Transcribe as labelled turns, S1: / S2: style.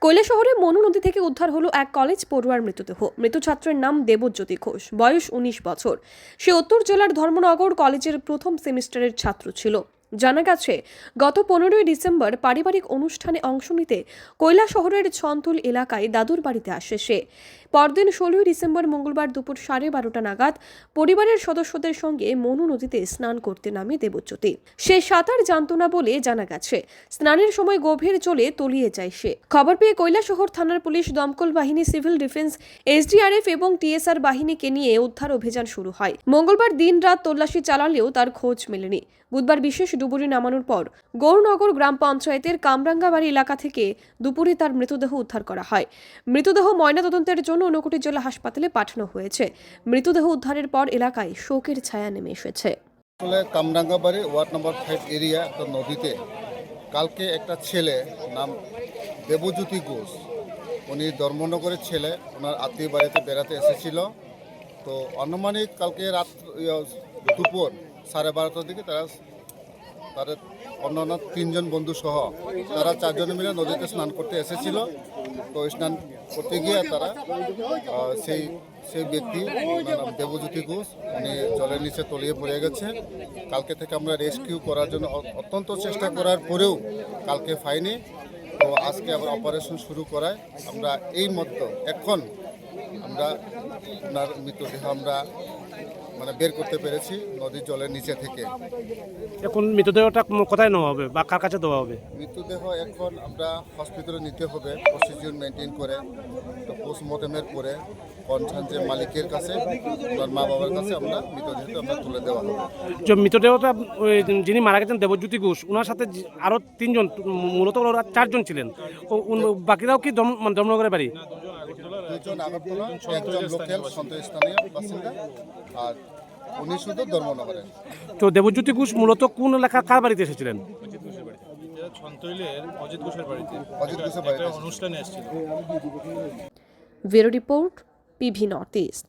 S1: কৈলা শহরে মনু নদী থেকে উদ্ধার হলো এক কলেজ পড়ুয়ার মৃতদেহ। মৃত ছাত্রের নাম দেবজ্যোতি ঘোষ। বয়স উনিশ বছর। সে উত্তর জেলার ধর্মনগর কলেজের প্রথম সেমিস্টারের ছাত্র ছিল। জানা গেছে, গত পনেরোই ডিসেম্বর পারিবারিক অনুষ্ঠানে অংশ নিতে কৈলা শহরের ছন্তুল এলাকায় দাদুর বাড়িতে আসে সে। পরদিন ষোলোই ডিসেম্বর মঙ্গলবার দুপুর সাড়ে বারোটা নাগাদ পরিবারের সদস্যদের সঙ্গে মনু নদীতে স্নান করতে নামে দেবজ্যোতি। সে সাঁতার জানত না বলে জানা গেছে, স্নানের সময় গভীর জলে তলিয়ে যায় সে। খবর পেয়ে কৈলাসহর থানার পুলিশ দমকল বাহিনী, সিভিল ডিফেন্স, এসডিআরএফ এবং টিএসআর বাহিনীকে নিয়ে উদ্ধার অভিযান শুরু হয়। মঙ্গলবার দিন রাত তল্লাশি চালালেও তার খোঁজ মেলেনি। বুধবার বিশেষ ডুবুরি নামানোর পর গৌরনগর গ্রাম পঞ্চায়েতের কামরাঙ্গাবাড়ি এলাকা থেকে দুপুরে তার মৃতদেহ উদ্ধার করা হয়। মৃতদেহ ময়নাতদন্তের জন্য ঊনকোটি জেলা হাসপাতালে পাঠানো হয়েছে। মৃতদেহ উদ্ধারের পর এলাকায় শোকের ছায়া নেমে এসেছে।
S2: আসলে Kamrangabari ward number five area একটা নদীতে কালকে একটা ছেলে নাম দেবজ্যোতি ঘোষ উনি ধর্মনগরের ছেলে ওনার আত্মীয় বাড়িতে বেড়াতে এসেছিল। তো আনুমানিক কালকে রাত ইয়ে, দুপুর সাড়ে বারোটার দিকে তারা তাদের অন্যান্য তিনজন বন্ধু সহ তারা চারজনে মিলে নদীতে স্নান করতে এসেছিল। তো স্নান করতে গিয়ে তারা সেই সেই ব্যক্তি দেবজ্যোতি ঘোষ, উনি জলের নিচে তলিয়ে পড়ে গেছে। কালকে থেকে আমরা রেস্কিউ করার জন্য অত্যন্ত চেষ্টা করার পরেও কালকে পাইনি। তো আজকে আবার অপারেশন শুরু করায় আমরা এই মতো এখন আমরা ওনার মৃতদেহ আমরা মানে বের করতে পেরেছি নদীর জলের নিচে থেকে।
S3: এখন মৃতদেহটা কোথায় নেওয়া হবে বা কার কাছে দেওয়া হবে?
S2: মৃতদেহ এখন আমরা হসপিটালে নিতে হবে প্রসিডিউর মেনটেন করে তো পোস্টমর্টমের পরে কনসার্ন যে মালিকের কাছে ওনার মা বাবার কাছে আমরা মৃতদেহটা আমরা তুলে দেওয়া হবে।
S3: যে মৃতদেহটা ওই যিনি মারা গেছেন দেবজ্যোতি ঘোষ ওনার সাথে আরও তিনজন মূলত ওরা চারজন ছিলেন। ও বাকিরাও কি মানে ধর্মনগরের বাড়ি?
S2: দুজন আগরতলা একজন লোকাল সন্তস্থানীয় বাসিন্দা আর উনি শুধু ধর্মনগরের।
S3: তো দেবজ্যোতি ঘোষ মূলত কোন এলাকা কার বাড়িতে এসেছিলেন?
S4: এটা ছন্তৈলের অজিত ঘোষের বাড়িতে।
S2: অজিত ঘোষের বাড়িতে
S4: অনুষ্ঠানে এসেছিল।
S1: Bureau report PV north east.